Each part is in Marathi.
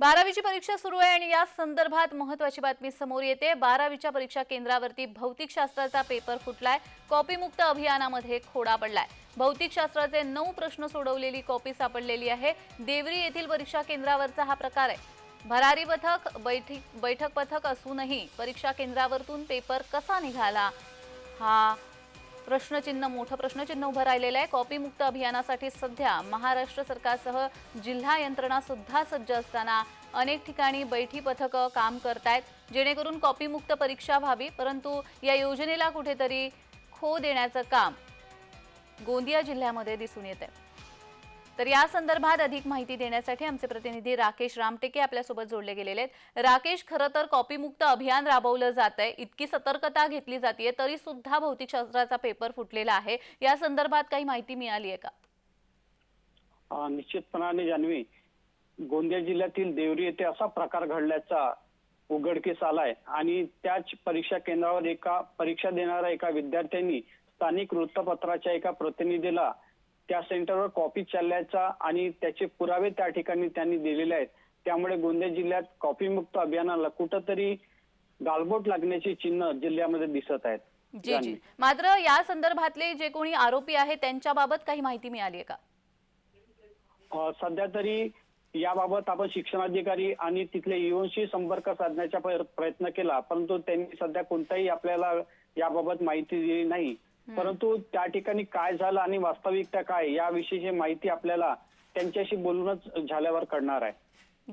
बारावीची परीक्षा सुरू आहे आणि या संदर्भात महत्वाची बातमी समोर येते. बारावीच्या परीक्षा केंद्रावरती भौतिकशास्त्राचा पेपर फुटलाय. कॉपीमुक्त अभियानामध्ये खोडा पडलाय. भौतिकशास्त्राचे नऊ प्रश्न सोडवलेली कॉपी सापडलेली आहे. देवरी येथील परीक्षा केंद्रावरचा हा प्रकार आहे. भरारी पथक बैठक बैठक पथक असूनही परीक्षा केंद्रावरतून पेपर कसा निघाला? हा प्रश्नचिन्ह मोठं प्रश्नचिन्ह उभं राहिलेलं आहे. कॉपीमुक्त अभियानासाठी सध्या महाराष्ट्र सरकारसह जिल्हा यंत्रणा सुद्धा सज्ज असताना अनेक ठिकाणी बैठी पथकं काम करतायत. जेणेकरून कॉपीमुक्त परीक्षा व्हावी परंतु या योजनेला कुठेतरी खो देण्याचं काम गोंदिया जिल्ह्यामध्ये दिसून येत आहे तर या संदर्भात अधिक माहिती देण्यासाठी आमचे प्रतिनिधी राकेश रामटेके आपल्यासोबत जोडले गेलेले आहेत. राकेश खरं तर कॉपीमुक्त अभियान राबवलं जात आहे इतकी सतर्कता घेतली जाते तरी सुद्धा भौतिकशास्त्राचा पेपर फुटलेला आहे. या संदर्भात काही माहिती मिळाली आहे का निश्चितपणाने जान्हवी गोंदिया जिल्ह्यातील देवरी येथे असा प्रकार घडल्याचा उघडकीस आलाय आणि त्याच परीक्षा केंद्रावर एका परीक्षा देणाऱ्या एका विद्यार्थ्यांनी स्थानिक वृत्तपत्राच्या एका प्रतिनिधीला त्या सेंटरवर कॉपी चालल्याचा आणि त्याचे पुरावे त्या ठिकाणी त्यांनी दिलेले आहेत. त्यामुळे गोंदिया जिल्ह्यात कॉपीमुक्त अभियानाला कुठंतरी गालबोट लागण्याची चिन्ह जिल्ह्यामध्ये दिसत आहेत. जी जी. मात्र या संदर्भातले जे कोणी आरोपी आहेत त्यांच्याबाबत काही माहिती मिळाली आहे का सध्या तरी याबाबत आपण शिक्षणाधिकारी आणि तिथले युवनशी संपर्क साधण्याचा प्रय- प्रयत्न केला परंतु त्यांनी सध्या कोणताही आपल्याला याबाबत माहिती दिली नाही. परंतु त्या ठिकाणी काय झालं आणि वास्तविकता काय याविषयीची माहिती आपल्याला त्यांच्याशी बोलूनच झाल्यावर कळणार आहे.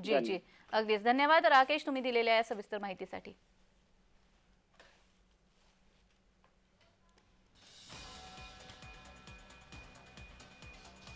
जी जी. अगदीच. धन्यवाद. राकेश तुम्ही दिलेल्या या सविस्तर माहितीसाठी.